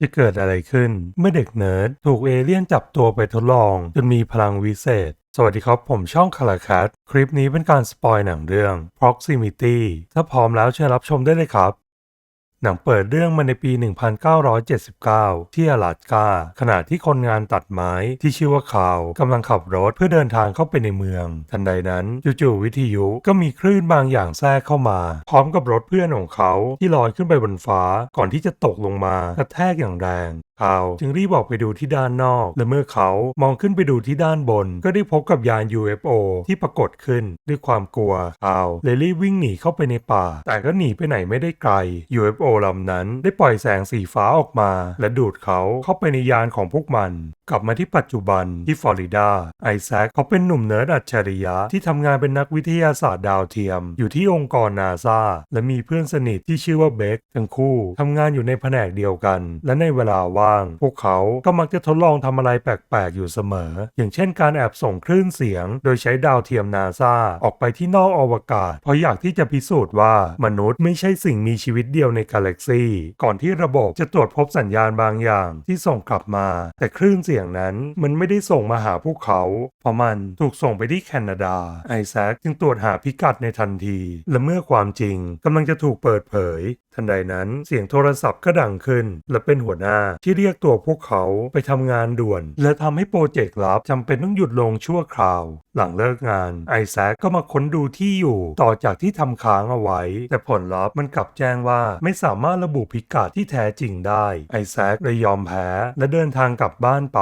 จะเกิดอะไรขึ้น เมื่อเด็กเนิร์ดถูกเอเลี่ยนจับตัวไปทดลองจนมีพลังวิเศษ สวัสดีครับผมช่องคาราคัตคลิปนี้เป็นการสปอยหนังเรื่อง Proximity ถ้าพร้อมแล้วเชิญรับชมได้เลยครับ หนังเปิดเรื่องมาในปี 1979 ที่อลาสกา ขณะที่คนงานตัดไม้ที่ชื่อว่าคาวกำลังขับรถเพื่อเดินทางเข้าไปในเมือง ทันใดนั้นจู่ๆวิทยุก็มีคลื่นบางอย่างแทรกเข้ามา พร้อมกับรถเพื่อนของเขาที่ลอยขึ้นไปบนฟ้าก่อนที่จะตกลงมากระแทกอย่างแรง คาว จึงรีบออกไปดูที่ด้านนอก และเมื่อเขามองขึ้นไปดูที่ด้านบน ก็ได้พบกับยาน UFO ที่ปรากฏขึ้นด้วยความกลัวคาวเลยรีบวิ่งหนีเข้าไปในป่า แต่ก็หนีไปไหนไม่ได้ไกล UFO ลำนั้นได้ปล่อยแสงสีฟ้าออกมา และดูดเขาเข้าไปในยานของพวกมันกลับมาที่ปัจจุบันที่ฟลอริดาไอแซคเขาเป็นหนุ่มเนิร์ดอัจฉริยะที่ทำงานเป็นนักวิทยาศาสตร์ดาวเทียม อยู่ที่องค์กรนาซาและมีเพื่อนสนิทที่ชื่อว่าเบคทั้งคู่ทำงานอยู่ในแผนกเดียวกัน และในเวลาว่างพวกเขาก็มักจะทดลองทำอะไรแปลกๆ อยู่เสมอ อย่างเช่นการแอบส่งคลื่นเสียง โดยใช้ดาวเทียมนาซาออกไปที่นอกอวกาศ เพราะอยากที่จะพิสูจน์ว่ามนุษย์ไม่ใช่สิ่งมีชีวิตเดียวในกาแล็กซีก่อนที่ระบบจะตรวจพบสัญญาณบางอย่าง ที่ส่งกลับมา แต่คลื่นเสียงนั้นมันไม่ได้ส่งมาหาพวกเขา เพราะมันถูกส่งไปที่แคนาดา ไอแซคจึงตรวจหาพิกัดในทันที และเมื่อความจริงกำลังจะถูกเปิดเผยทันใดนั้นเสียงโทรศัพท์ก็ดังขึ้น และเป็นหัวหน้าที่เรียกตัวพวกเขาไปทำงานด่วน และทำให้โปรเจกต์ลับจำเป็นต้องหยุดลงชั่วคราว หลังเลิกงานไอแซคก็มาค้นดูที่อยู่ ต่อจากที่ทำค้างเอาไว้ แต่ผลลัพธ์มันกลับแจ้งว่าไม่สามารถระบุพิกัดที่แท้จริงได้ ไอแซคเลยยอมแพ้และเดินทางกลับบ้านไป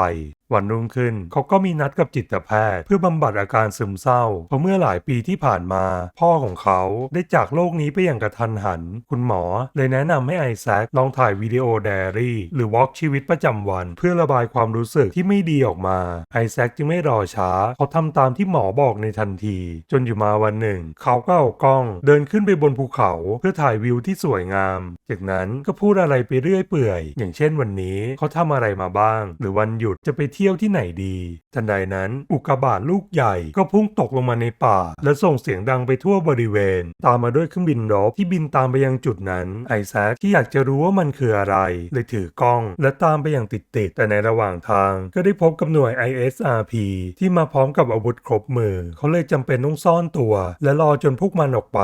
วันรุ่งขึ้นเขาก็มีนัดกับจิตแพทย์ เพื่อบำบัดอาการซึมเศร้า เพราะเมื่อหลายปีที่ผ่านมา พ่อของเขาได้จากโลกนี้ไปอย่างกระทันหัน คุณหมอเลยแนะนำให้ไอแซคลองถ่ายวิดีโอไดอารี่ หรือวอล์กชีวิตประจำวัน เพื่อระบายความรู้สึกที่ไม่ดีออกมา ไอแซคจึงไม่รอช้า เขาทำตามที่หมอบอกในทันที จนอยู่มาวันหนึ่ง เขาก็เอากล้อง เดินขึ้นไปบนภูเขา เพื่อถ่ายวิวที่สวยงาม จากนั้นก็พูดอะไรไปเรื่อยเปื่อย อย่างเช่นวันนี้เขาทำอะไรมาบ้าง หรือวันหยุดจะไปเที่ยวที่ไหนดีทันใดนั้นอุกกาบาตลูกใหญ่ก็พุ่งตกลงมาในป่า และส่งเสียงดังไปทั่วบริเวณ ตามมาด้วยเครื่องบินรบที่บินตามไปยังจุดนั้น ไอแซคที่อยากจะรู้ว่ามันคืออะไร เลยถือกล้อง และตามไปอย่างติดๆแต่ในระหว่างทาง ก็ได้พบกับหน่วย ISRP ที่มาพร้อมกับอาวุธครบมือ เขาเลยจำเป็นต้องซ่อนตัว และรอจนพวกมันออกไป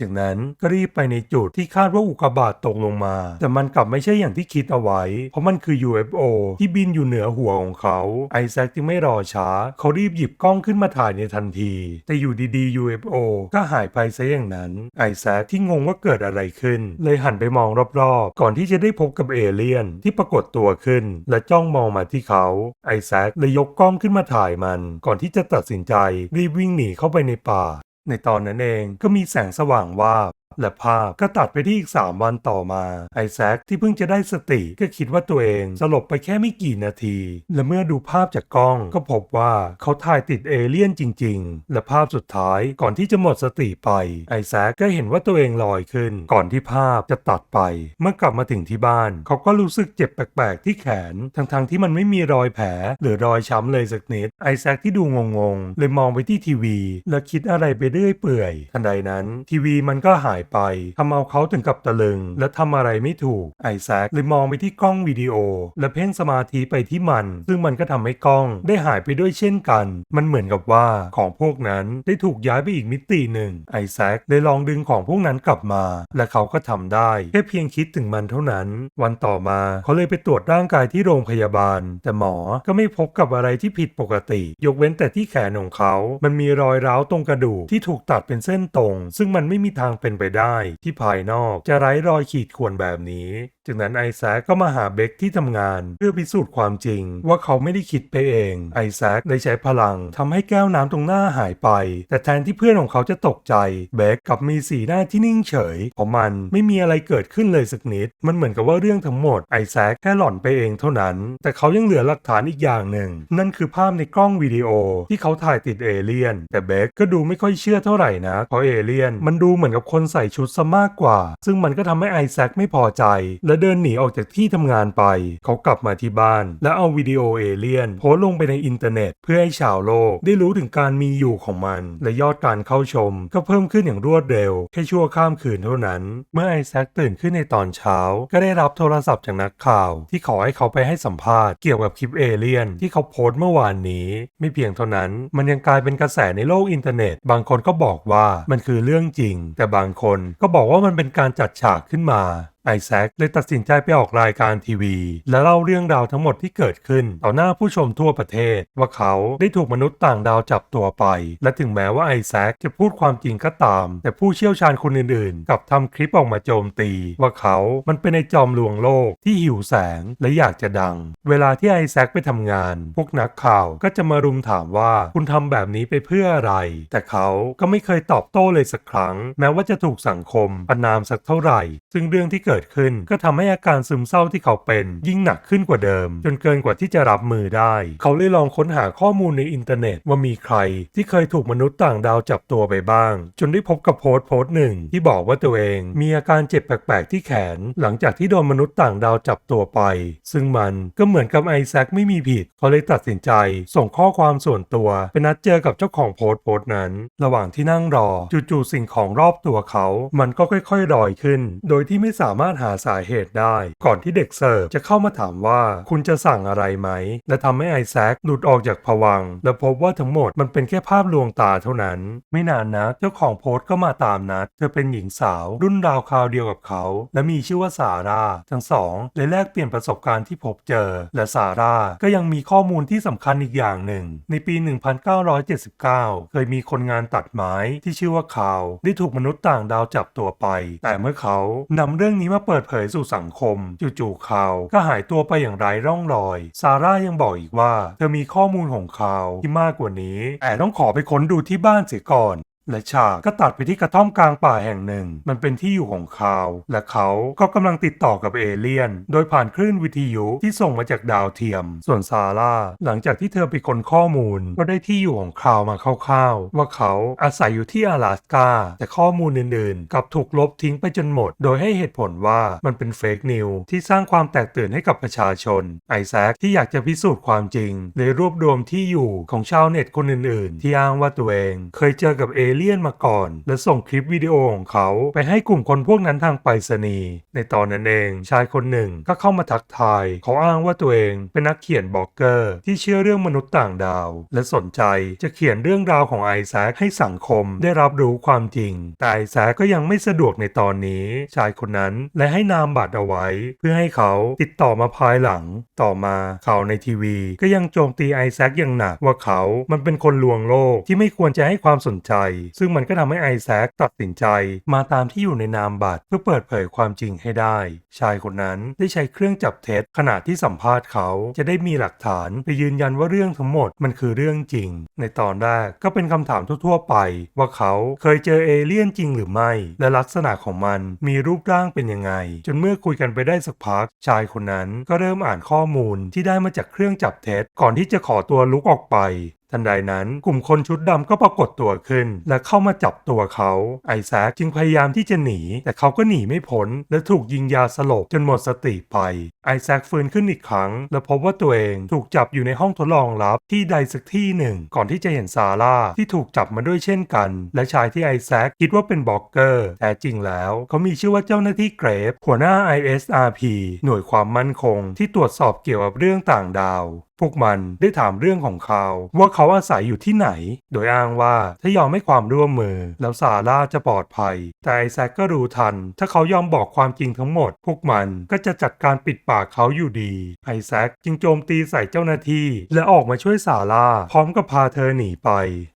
จากนั้นก็รีบไปในจุดที่คาดว่าอุกกาบาตตกลงมา แต่มันกลับไม่ใช่อย่างที่คิดเอาไว้ เพราะมันคือ UFO ที่บินอยู่เหนือหัวของเขาไอแซคจึงไม่รอช้า เขารีบหยิบกล้องขึ้นมาถ่ายในทันที แต่อยู่ดีๆ UFO ก็หายไปซะอย่างนั้น ไอแซคที่งงว่าเกิดอะไรขึ้น เลยหันไปมองรอบๆ ก่อนที่จะได้พบกับเอเลี่ยนที่ปรากฏตัวขึ้น และจ้องมองมาที่เขา ไอแซคเลยยกกล้องขึ้นมาถ่ายมัน ก่อนที่จะตัดสินใจรีบวิ่งหนีเข้าไปในป่าในตอนนั้นเองก็มีแสงสว่างวาบ และภาพก็ตัดไปที่อีก 3 วันต่อมา ไอแซคที่เพิ่งจะได้สติก็คิดว่าตัวเองสลบไปแค่ไม่กี่นาที และเมื่อดูภาพจากกล้องก็พบว่าเขาถ่ายติดเอเลี่ยนจริง ๆ และภาพสุดท้ายก่อนที่จะหมดสติไป ไอแซคก็เห็นว่าตัวเองลอยขึ้น ก่อนที่ภาพจะตัดไป เมื่อกลับมาถึงที่บ้าน เขาก็รู้สึกเจ็บแปลกๆ ที่แขน ทั้งๆที่มันไม่มีรอยแผล หรือรอยช้ำเลยสักนิดไอแซคที่ดูงงๆเลยมองไปที่ทีวี และคิดอะไรไปเรื่อยเปื่อยทันใดนั้น ทีวีมันก็หายไปทำเอาเขาถึงกับตะลึง และทำอะไรไม่ถูก ไอแซคเลยมองไปที่กล้องวิดีโอ และเพ่งสมาธิไปที่มัน ซึ่งมันก็ทำให้กล้องได้หายไปด้วยเช่นกัน มันเหมือนกับว่าของพวกนั้นได้ถูกย้ายไปอีกมิติหนึ่ง ไอแซคเลยลองดึงของพวกนั้นกลับมา และเขาก็ทำได้แค่เพียงคิดถึงมันเท่านั้น วันต่อมาเขาเลยไปตรวจร่างกายที่โรงพยาบาล แต่หมอก็ไม่พบกับอะไรที่ผิดปกติ ยกเว้นแต่ที่แขนของเขา มันมีรอยร้าวตรงกระดูกที่ถูกตัดเป็นเส้นตรง ซึ่งมันไม่มีทางเป็นไปได้ที่ภายนอกจะไร้รอยขีดข่วนแบบนี้ จากนั้นไอแซคก็มาหาเบคที่ทำงานเพื่อพิสูจน์ความจริง ว่าเขาไม่ได้คิดไปเอง ไอแซคได้ใช้พลังทำให้แก้วน้ำตรงหน้าหายไป แต่แทนที่เพื่อนของเขาจะตกใจ เบคกลับมีสีหน้าที่นิ่งเฉยเพราะมันไม่มีอะไรเกิดขึ้นเลยสักนิด มันเหมือนกับว่าเรื่องทั้งหมดไอแซคแค่หล่อนไปเองเท่านั้น แต่เขายังเหลือหลักฐานอีกอย่างหนึ่ง นั่นคือภาพในกล้องวิดีโอที่เขาถ่ายติดเอเลี่ยน แต่เบคก็ดูไม่ค่อยเชื่อเท่าไหร่นะเพราะเอเลี่ยนมันดูเหมือนกับคนใส่ชุดซะมากกว่า ซึ่งมันก็ทำให้ไอแซคไม่พอใจและเดินหนีออกจากที่ทำงานไป เขากลับมาที่บ้าน แล้วเอาวิดีโอเอเลี่ยนโพสลงไปในอินเทอร์เน็ต เพื่อให้ชาวโลกได้รู้ถึงการมีอยู่ของมัน และยอดการเข้าชม ก็เพิ่มขึ้นอย่างรวดเร็ว แค่ชั่วข้ามคืนเท่านั้น เมื่อไอแซคตื่นขึ้นในตอนเช้า ก็ได้รับโทรศัพท์จากนักข่าว ที่ขอให้เขาไปให้สัมภาษณ์เกี่ยวกับคลิปเอเลี่ยนที่เขาโพสต์เมื่อวานนี้ ไม่เพียงเท่านั้น มันยังกลายเป็นกระแสในโลกอินเทอร์เน็ต บางคนก็บอกว่ามันคือเรื่องจริง แต่บางคนก็บอกว่ามันเป็นการจัดฉากขึ้นมา ไอแซคเลยตัดสินใจไปออกรายการทีวี และเล่าเรื่องราวทั้งหมดที่เกิดขึ้น ต่อหน้าผู้ชมทั่วประเทศ ว่าเขาได้ถูกมนุษย์ต่างดาวจับตัวไป และถึงแม้ว่าไอแซคจะพูดความจริงก็ตาม แต่ผู้เชี่ยวชาญคนอื่นๆ กลับทำคลิปออกมาโจมตี ว่าเขามันเป็นไอจอมลวงโลกที่หิวแสงและอยากจะดัง เวลาที่ไอแซคไปทำงาน พวกนักข่าวก็จะมารุมถามว่าคุณทำแบบนี้ไปเพื่ออะไร แต่เขาก็ไม่เคยตอบโต้เลยสักครั้ง แม้ว่าจะถูกสังคมประนามสักเท่าไหร่ ซึ่งเรื่องที่เกิดขึ้น ก็ทำให้อาการซึมเศร้าที่เขาเป็น ยิ่งหนักขึ้นกว่าเดิม จนเกินกว่าที่จะรับมือได้ เขาเลยลองค้นหาข้อมูลในอินเทอร์เน็ตว่ามีใคร ที่เคยถูกมนุษย์ต่างดาวจับตัวไปบ้าง จนได้พบกับโพสต์โพสต์หนึ่งที่บอกว่าตัวเอง มีอาการเจ็บแปลกๆที่แขน หลังจากที่โดนมนุษย์ต่างดาวจับตัวไป ซึ่งมันก็เหมือนกับไอแซคไม่มีผิด เขาเลยตัดสินใจ ส่งข้อความส่วนตัวไปนัดเจอกับเจ้าของโพสต์โพสต์นั้น ระหว่างที่นั่งรอจู่ๆสิ่งของรอบตัวเขา มันก็ค่อยๆลอยขึ้น โดยที่ไม่สามามารถหาสาเหตุได้ ก่อนที่เด็กเสิร์ฟจะเข้ามาถามว่าคุณจะสั่งอะไรไหม และทำให้ไอแซคหลุดออกจากผวัง และพบว่าทั้งหมดมันเป็นแค่ภาพลวงตาเท่านั้น ไม่นานนะเจ้าของโพสต์ก็มาตามนัด เธอเป็นหญิงสาว รุ่นราวคราวเดียวกับเขา และมีชื่อว่าซาร่าทั้งสองเลยแลกเปลี่ยนประสบการณ์ที่พบเจอ และซาร่าก็ยังมีข้อมูลที่สำคัญอีกอย่างหนึ่ง ในปี 1979 เคยมีคนงานตัดไม้ที่ชื่อว่าคาวได้ถูกมนุษย์ต่างดาวจับตัวไป แต่เมื่อเขานำเรื่องนี้มาเปิดเผยสู่สังคม จู่ๆคาวก็หายตัวไปอย่างไร้ร่องรอย ซาร่ายังบอกอีกว่า เธอมีข้อมูลของคาวที่มากกว่านี้ แต่ต้องขอไปค้นดูที่บ้านเสียก่อน และฉากก็ตัดไปที่กระท่อมกลางป่าแห่งหนึ่ง มันเป็นที่อยู่ของคาว และเขาก็กำลังติดต่อกับเอเลี่ยน โดยผ่านคลื่นวิทยุที่ส่งมาจากดาวเทียม ส่วนซาร่าหลังจากที่เธอไปค้นข้อมูล ก็ได้ที่อยู่ของคาวมาคร่าวๆ ว่าเขาอาศัยอยู่ที่阿拉สกา แต่ข้อมูลอื่นๆ กลับถูกลบทิ้งไปจนหมด โดยให้เหตุผลว่ามันเป็นเฟกนิวที่สร้างความแตกตื่นให้กับประชาชน ไอแซคที่อยากจะพิสูจน์ความจริงเลยรวบรวมที่อยู่ของชาวเน็ตคนอื่นๆ ที่อ้างว่าตัวเอง เคยเจอกับเอเลี่ยนมาก่อน และส่งคลิปวิดีโอของเขาไปให้กลุ่มคนพวกนั้นทางไปรษณีย์ในตอนนั้นเอง ชายคนหนึ่งก็เข้ามาทักทาย เขาอ้างว่าตัวเองเป็นนักเขียนบล็อกเกอร์ ที่เชื่อเรื่องมนุษย์ต่างดาว และสนใจจะเขียนเรื่องราวของไอแซคให้สังคมได้รับรู้ความจริง แต่ไอแซคก็ยังไม่สะดวกในตอนนี้ ชายคนนั้นและให้นามบัตรเอาไว้ เพื่อให้เขาติดต่อมาภายหลัง ต่อมาข่าวในทีวี ก็ยังโจมตีไอแซคอย่างหนักว่าเขามันเป็นคนลวงโลกที่ไม่ควรจะให้ความสนใจซึ่งมันก็ทำให้ไอแซคตัดสินใจ มาตามที่อยู่ในนามบัตรเพื่อเปิดเผยความจริงให้ได้ ชายคนนั้นได้ใช้เครื่องจับเท็จขณะที่สัมภาษณ์เขาจะได้มีหลักฐานไปยืนยันว่าเรื่องทั้งหมดมันคือเรื่องจริง ในตอนแรกก็เป็นคำถามทั่วๆไป ว่าเขาเคยเจอเอเลี่ยนจริงหรือไม่ และลักษณะของมันมีรูปร่างเป็นยังไง จนเมื่อคุยกันไปได้สักพัก ชายคนนั้นก็เริ่มอ่านข้อมูลที่ได้มาจากเครื่องจับเท็จก่อนที่จะขอตัวลุกออกไป ทันใดนั้นกลุ่มคนชุดดำก็ปรากฏตัวขึ้น และเข้ามาจับตัวเขาไอแซคจึงพยายามที่จะหนี แต่เขาก็หนีไม่พ้นและถูกยิงยาสลบจนหมดสติไป ไอแซคฟื้นขึ้นอีกครั้ง และพบว่าตัวเองถูกจับอยู่ในห้องทดลองลับที่ใดสักที่หนึ่ง ก่อนที่จะเห็นซาร่าที่ถูกจับมาด้วยเช่นกัน และชายที่ไอแซคคิดว่าเป็นบล็อกเกอร์แต่จริงแล้ว เขามีชื่อว่าเจ้าหน้าที่เกรฟหัวหน้า ISRP หน่วยความมั่นคง ที่ตรวจสอบเกี่ยวกับเรื่องต่างดาว พวกมันได้ถามเรื่องของเขาว่าเขาอาศัยอยู่ที่ไหน โดยอ้างว่าถ้ายอมให้ความร่วมมือ แล้วซาร่าจะปลอดภัย แต่ไอแซคก็รู้ทัน ถ้าเขายอมบอกความจริงทั้งหมด พวกมันก็จะจัดการปิดปากเขาอยู่ดี ไอแซคจึงโจมตีใส่เจ้าหน้าที่ และออกมาช่วยซาร่าพร้อมกับพาเธอหนีไป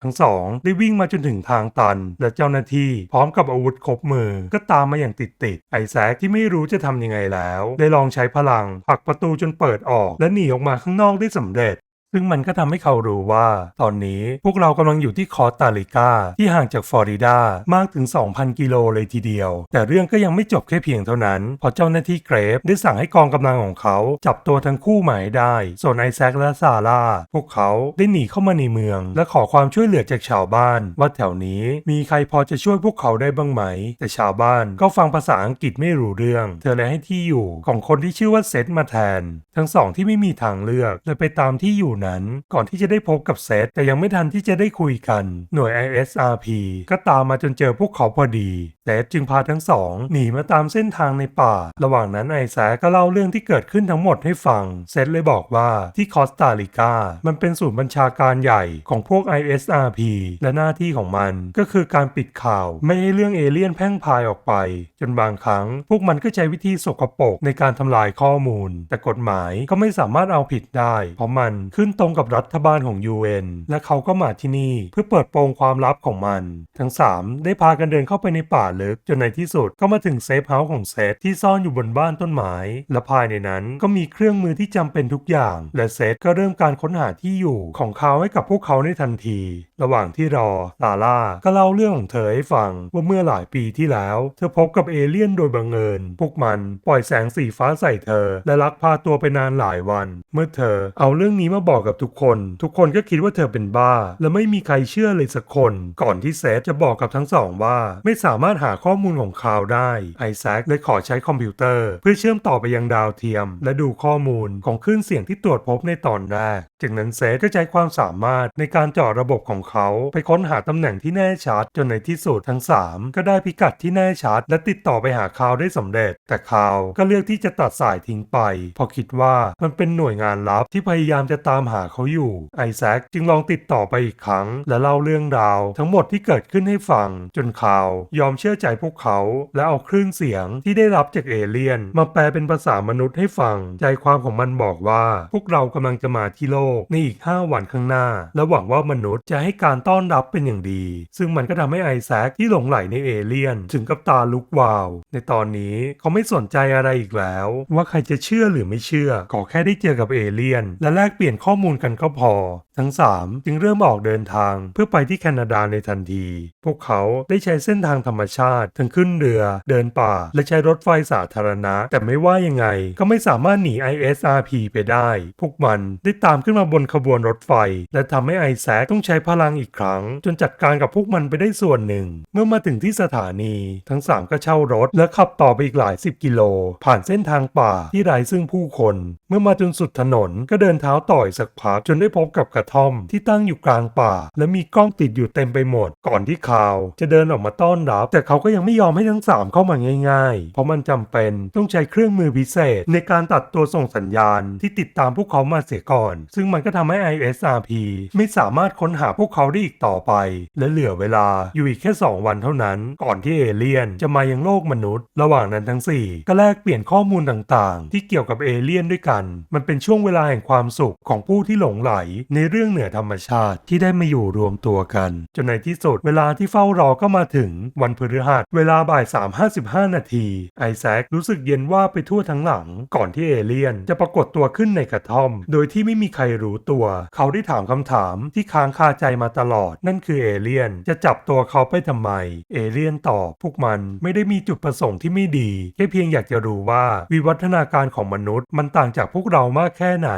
ทั้งสองได้วิ่งมาจนถึงทางตัน และเจ้าหน้าที่พร้อมกับอาวุธครบมือก็ตามมาอย่างติดติดไอแซคที่ไม่รู้จะทำยังไงแล้ว ได้ลองใช้พลังผลักประตูจนเปิดออก และหนีออกมาข้างนอกได้สำเร็จ ซึ่งมันก็ทำให้เขารู้ว่า ตอนนี้พวกเรากำลังอยู่ที่คอสตาริกาที่ห่างจากฟลอริดามากถึง 2,000 กิโลเลยทีเดียว แต่เรื่องก็ยังไม่จบแค่เพียงเท่านั้นพราะเจ้าหน้าที่เกรฟได้สั่งให้กองกำลังของเขา จับตัวทั้งคู่หมายได้ ส่วนไอแซคและซาร่าพวกเขาได้หนีเข้ามาในเมือง และขอความช่วยเหลือจากชาวบ้าน ว่าแถวนี้มีใครพอจะช่วยพวกเขาได้บ้างไหม แต่ชาวบ้านก็ฟังภาษาอังกฤษไม่รู้เรื่อง เธอเลยให้ที่อยู่ของคนที่ชื่อว่าเซธมาแทน ทั้งสองที่ไม่มีทางเลือกเลยไปตามที่อยู่นั้น ก่อนที่จะได้พบกับเซธแต่ยังไม่ทันที่จะได้คุยกัน หน่วย ISRP ก็ตามมาจนเจอพวกเขาพอดีเซธจึงพาทั้งสองหนีมาตามเส้นทางในป่า ระหว่างนั้นไอแซก็เล่าเรื่องที่เกิดขึ้นทั้งหมดให้ฟัง เซธเลยบอกว่าที่คอสตาริกา มันเป็นศูนย์บัญชาการใหญ่ของพวก ISRP และหน้าที่ของมันก็คือการปิดข่าว ไม่ให้เรื่องเอเลี่ยนแพร่งพายออกไป จนบางครั้ง พวกมันก็ใช้วิธีสกปรกในการทำลายข้อมูล แต่กฎหมายก็ไม่สามารถเอาผิดได้ เพราะมันขึ้นตรงกับรัฐบาลของ UN และเขาก็มาที่นี่เพื่อเปิดโปงความลับของมัน ทั้ง 3 ได้พากันเดินเข้าไปในป่าลึกจนในที่สุดก็มาถึงเซฟเฮาส์ของเซธที่ซ่อนอยู่บนบ้านต้นไม้และภายในนั้นก็มีเครื่องมือที่จำเป็นทุกอย่าง และเซธก็เริ่มการค้นหาที่อยู่ของเขาให้กับพวกเขาในทันที ระหว่างที่รอลาล่าก็เล่าเรื่องของเธอให้ฟังว่าเมื่อหลายปีที่แล้ว เธอพบกับเอเลี่ยนโดยบังเอิญพวกมันปล่อยแสงสีฟ้าใส่เธอ และลักพาตัวไปนานหลายวัน เมื่อเธอเอาเรื่องนี้มาบอกกับทุกคน ทุกคนก็คิดว่าเธอเป็นบ้า และไม่มีใครเชื่อเลยสักคน ก่อนที่เซธจะบอกกับทั้งสองว่า ไม่สามารถหาข้อมูลของคาวได้ไอแซคเลยขอใช้คอมพิวเตอร์ เพื่อเชื่อมต่อไปยังดาวเทียม และดูข้อมูลของคลื่นเสียงที่ตรวจพบในตอนแรกจากนั้นเซธก็ใช้ความสามารถในการเจาะระบบของเขาไปค้นหาตำแหน่งที่แน่ชัดจนในที่สุดทั้ง 3 ก็ได้พิกัดที่แน่ชัด และติดต่อไปหาคาวได้สำเร็จ แต่คาวก็เลือกที่จะตัดสายทิ้งไปเพราะคิดว่ามันเป็นหน่วยงานลับที่พยายามจะตามหาเขาอยู่ ไอแซคจึงลองติดต่อไปอีกครั้ง และเล่าเรื่องราว ทั้งหมดที่เกิดขึ้นให้ฟัง จนคาวยอมเชื่อใจพวกเขา และเอาคลื่นเสียงที่ได้รับจากเอเลี่ยน มาแปลเป็นภาษามนุษย์ให้ฟัง ใจความของมันบอกว่า พวกเรากำลังจะมาที่โลกในอีก 5 วันข้างหน้า และหวังว่ามนุษย์จะให้การต้อนรับเป็นอย่างดี ซึ่งมันก็ทำให้ไอแซคที่หลงไหลในเอเลี่ยน ถึงกับตาลุกวาว ในตอนนี้เขาไม่สนใจอะไรอีกแล้ว ว่าใครจะเชื่อหรือไม่เชื่อขอแค่ได้เจอกับเอเลี่ยน และแลกเปลี่ยนข้อมูลกันก็พอ ทั้ง 3 จึงเริ่มออกเดินทางเพื่อไปที่แคนาดาในทันที พวกเขาได้ใช้เส้นทางธรรมชาติ ทั้งขึ้นเรือ เดินป่า และใช้รถไฟสาธารณะ แต่ไม่ว่ายังไง ก็ไม่สามารถหนี ISRP ไปได้ พวกมันได้ตามขึ้นมาบนขบวนรถไฟ และทำให้ไอแซคต้องใช้พลังอีกครั้ง จนจัดการกับพวกมันไปได้ส่วนหนึ่ง เมื่อมาถึงที่สถานี ทั้ง 3 ก็เช่ารถ และขับต่อไปอีกหลายสิบกิโล ผ่านเส้นทางป่าที่ไร้ซึ่งผู้คน เมื่อมาจนสุดถนนก็เดินเท้าต่ออีกสักพักจนได้พบกับกระท่อมที่ตั้งอยู่กลางป่า และมีกล้องติดอยู่เต็มไปหมด ก่อนที่คาว จะเดินออกมาต้อนรับ แต่เขาก็ยังไม่ยอมให้ทั้งสามเข้ามาง่ายๆ เพราะมันจำเป็นต้องใช้เครื่องมือพิเศษ ในการตัดตัวส่งสัญญาณที่ติดตามพวกเขามาเสียก่อน ซึ่งมันก็ทำให้ ISRP ไม่สามารถค้นหาพวกเขาได้อีกต่อไป และเหลือเวลาอยู่อีกแค่ 2 วันเท่านั้น ก่อนที่เอเลี่ยนจะมายังโลกมนุษย์ ระหว่างนั้นทั้ง 4 ก็แลกเปลี่ยนข้อมูลต่างๆ ที่เกี่ยวกับเอเลี่ยนด้วยกัน มันเป็นช่วงเวลาแห่งความสุขของผู้ที่หลงไหลในเรื่องเหนือธรรมชาติที่ได้มาอยู่รวมตัวกัน จนในที่สุดเวลาที่เฝ้ารอก็มาถึงวันพฤหัส เวลาบ่าย3.55 นาที ไอแซครู้สึกเย็นว่าไปทั่วทั้งหลัง ก่อนที่เอเลี่ยนจะปรากฏตัวขึ้นในกระท่อม โดยที่ไม่มีใครรู้ตัว เขาได้ถามคำถามที่ค้างคาใจมาตลอด นั่นคือเอเลี่ยนจะจับตัวเขาไปทำไม เอเลี่ยนตอบพวกมันไม่ได้มีจุดประสงค์ที่ไม่ดี แค่เพียงอยากจะรู้ว่าวิวัฒนาการของมนุษย์ มันต่างจากพวกเรามากแค่ไหน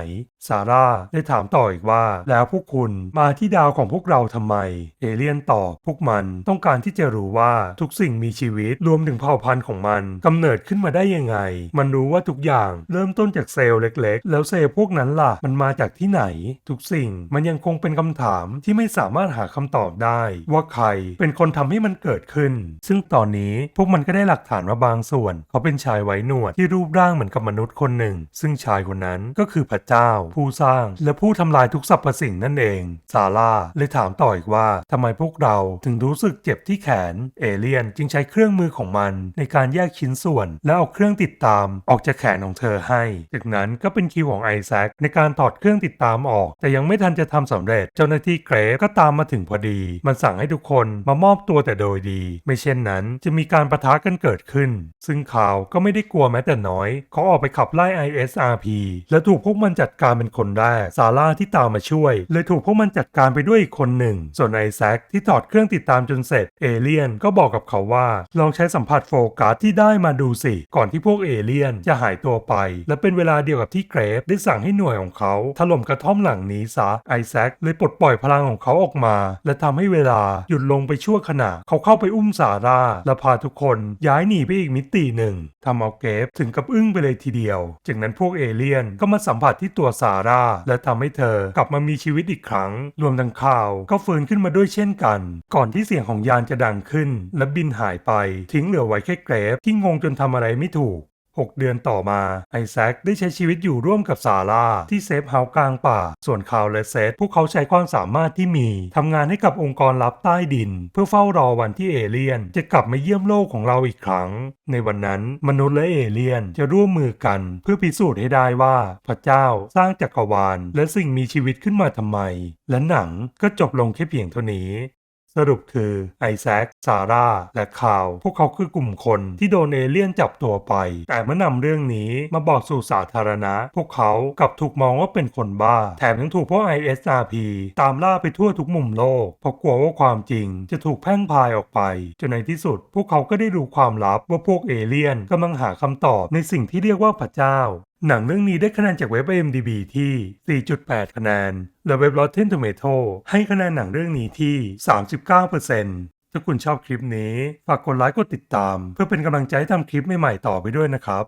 ซาร่าได้ถามต่ออีกว่าแล้วพวกคุณมาที่ดาวของพวกเราทำไม เอเลี่ยนตอบพวกมันต้องการที่จะรู้ว่าทุกสิ่งมีชีวิตรวมถึงเผ่าพันธุ์ของมันกำเนิดขึ้นมาได้ยังไง มันรู้ว่าทุกอย่างเริ่มต้นจากเซลล์เล็ก ๆ แล้วเซลล์พวกนั้นล่ะ มันมาจากที่ไหน ทุกสิ่งมันยังคงเป็นคำถามที่ไม่สามารถหาคำตอบได้ ว่าใครเป็นคนทำให้มันเกิดขึ้น ซึ่งตอนนี้พวกมันก็ได้หลักฐานมาบางส่วน เขาเป็นชายไว้หนวดที่รูปร่างเหมือนกับมนุษย์คนหนึ่ง ซึ่งชายคนนั้นก็คือพระเจ้า ผู้สร้างและผู้ทำลายทุกสรรพรสิ่งนั่นเอง ซาร่าเลยถามต่ออีกว่าทำไมพวกเราถึงรู้สึกเจ็บที่แขน เอเลียนจึงใช้เครื่องมือของมันในการแยกชิ้นส่วน แล้วเอาเครื่องติดตามออกจากแขนของเธอให้ จากนั้นก็เป็นคิวของไอแซคในการถอดเครื่องติดตามออก แต่ยังไม่ทันจะทำสำเร็จ เจ้าหน้าที่เกรฟก็ตามมาถึงพอดี มันสั่งให้ทุกคนมามอบตัวแต่โดยดี ไม่เช่นนั้นจะมีการประทะกันเกิดขึ้น ซึ่งข่าวก็ไม่ได้กลัวแม้แต่น้อย เขาออกไปขับไล่ ISRP และถูกพวกมันจัดการเป็นคนแรกซาร่าที่ตามมาช่วยเลยถูกพวกมันจัดการไปด้วยอีกคนหนึ่ง ส่วนไอแซคที่ถอดเครื่องติดตามจนเสร็จเอเลียนก็บอกกับเขาว่า ลองใช้สัมผัสโฟกัสที่ได้มาดูสิ ก่อนที่พวกเอเลียนจะหายตัวไป และเป็นเวลาเดียวกับที่เกรฟได้สั่งให้หน่วยของเขาถล่มกระท่อมหลังนี้ซะไอแซคเลยปลดปล่อยพลังของเขาออกมา และทำให้เวลาหยุดลงไปชั่วขณะ เขาเข้าไปอุ้มซาร่าและพาทุกคนย้ายหนีไปอีกมิติหนึ่งทำเอาเกรฟถึงกับอึ้งไปเลยทีเดียว จากนั้นพวกเอเลียนก็มาสัมผัสที่ตัวซาร่าและทำให้เธอกลับมามีมีชีวิตอีกครั้ง รวมทั้งข่าวก็ฟื้นขึ้นมาด้วยเช่นกัน ก่อนที่เสียงของยานจะดังขึ้น และบินหายไป ทิ้งเหลือไว้แค่เกรฟที่งงจนทำอะไรไม่ถูก 6 เดือนต่อมา ไอแซคได้ใช้ชีวิตอยู่ร่วมกับซาร่าที่เซฟเฮาส์กลางป่า ส่วนคาวและเซธพวกเขาใช้ความสามารถที่มีทำงานให้กับองค์กรลับใต้ดิน เพื่อเฝ้ารอวันที่เอเลี่ยน จะกลับมาเยี่ยมโลกของเราอีกครั้ง ในวันนั้นมนุษย์และเอเลี่ยนจะร่วมมือกัน เพื่อพิสูจน์ให้ได้ว่า พระเจ้าสร้างจักรวาล และสิ่งมีชีวิตขึ้นมาทำไม และหนังก็จบลงแค่เพียงเท่านี้ สรุปคือไอแซคซาร่า และคาว พวกเขาคือกลุ่มคนที่โดนเอเลี่ยนจับตัวไป แต่เมื่อนำเรื่องนี้มาบอกสู่สาธารณะ พวกเขากลับถูกมองว่าเป็นคนบ้า แถมยังถูกพวก ISRP ตามล่าไปทั่วทุกมุมโลก เพราะกลัวว่าความจริงจะถูกแพร่งพายออกไป จนในที่สุด พวกเขาก็ได้รู้ความลับว่าพวกเอเลี่ยนกำลังหาคำตอบในสิ่งที่เรียกว่าพระเจ้า หนังเรื่องนี้ได้คะแนนจากเว็บ IMDb ที่ 4.8 คะแนน และเว็บ Rotten Tomato ให้คะแนนหนังเรื่องนี้ที่ 39%ถ้าคุณชอบคลิปนี้ ฝากกดไลค์กดติดตาม เพื่อเป็นกำลังใจให้ทำคลิปใหม่ๆต่อไปด้วยนะครับ